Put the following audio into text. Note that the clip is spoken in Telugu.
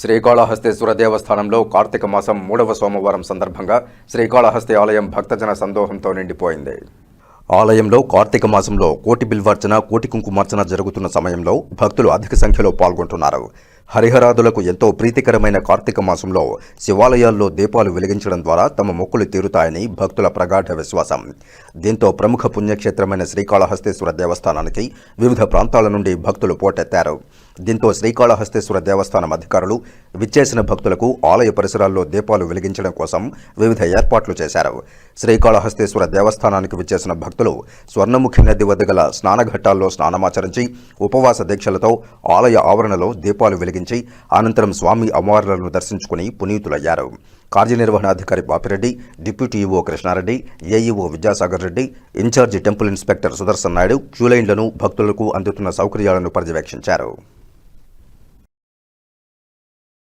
శ్రీకాళహస్తేశ్వర దేవస్థానంలో కార్తీక మాసం మూడవ సోమవారం సందర్భంగా శ్రీకాళహస్తి ఆలయం భక్తజన సందోహంతో నిండిపోయింది. ఆలయంలో కార్తీక మాసంలో కోటి బిల్వార్చన కోటి కుంకుమార్చన జరుగుతున్న సమయంలో భక్తులు అధిక సంఖ్యలో పాల్గొంటున్నారు. హరిహరాదులకు ఎంతో ప్రీతికరమైన కార్తీక మాసంలో శివాలయాల్లో దీపాలు వెలిగించడం ద్వారా తమ మొక్కులు తీరుతాయని భక్తుల ప్రగాఢ విశ్వాసం. దీంతో ప్రముఖ పుణ్యక్షేత్రమైన శ్రీకాళహస్తేశ్వర దేవస్థానానికి వివిధ ప్రాంతాల నుండి భక్తులు పోటెత్తారు. దీంతో శ్రీకాళహస్తేశ్వర దేవస్థానం అధికారులు విచ్చేసిన భక్తులకు ఆలయ పరిసరాల్లో దీపాలు వెలిగించడం కోసం వివిధ ఏర్పాట్లు చేశారు. శ్రీకాళహస్తేశ్వర దేవస్థానానికి విచ్చేసిన భక్తులు స్వర్ణముఖి నది వద్ద గల స్నానఘట్టాల్లో స్నానమాచరించి ఉపవాస దీక్షలతో ఆలయ ఆవరణలో దీపాలు వెలిగించి అనంతరం స్వామి అమ్మవార్లను దర్శించుకుని పునీతులయ్యారు. కార్యనిర్వహణాధికారి Bapireddy deputy EO Krishnareddy AEO Vidyasagar Reddy incharge temple inspector Sudarshan Naidu క్యూలైన్లను భక్తులకు అందుతున్న సౌకర్యాలను పర్యవేక్షించారు.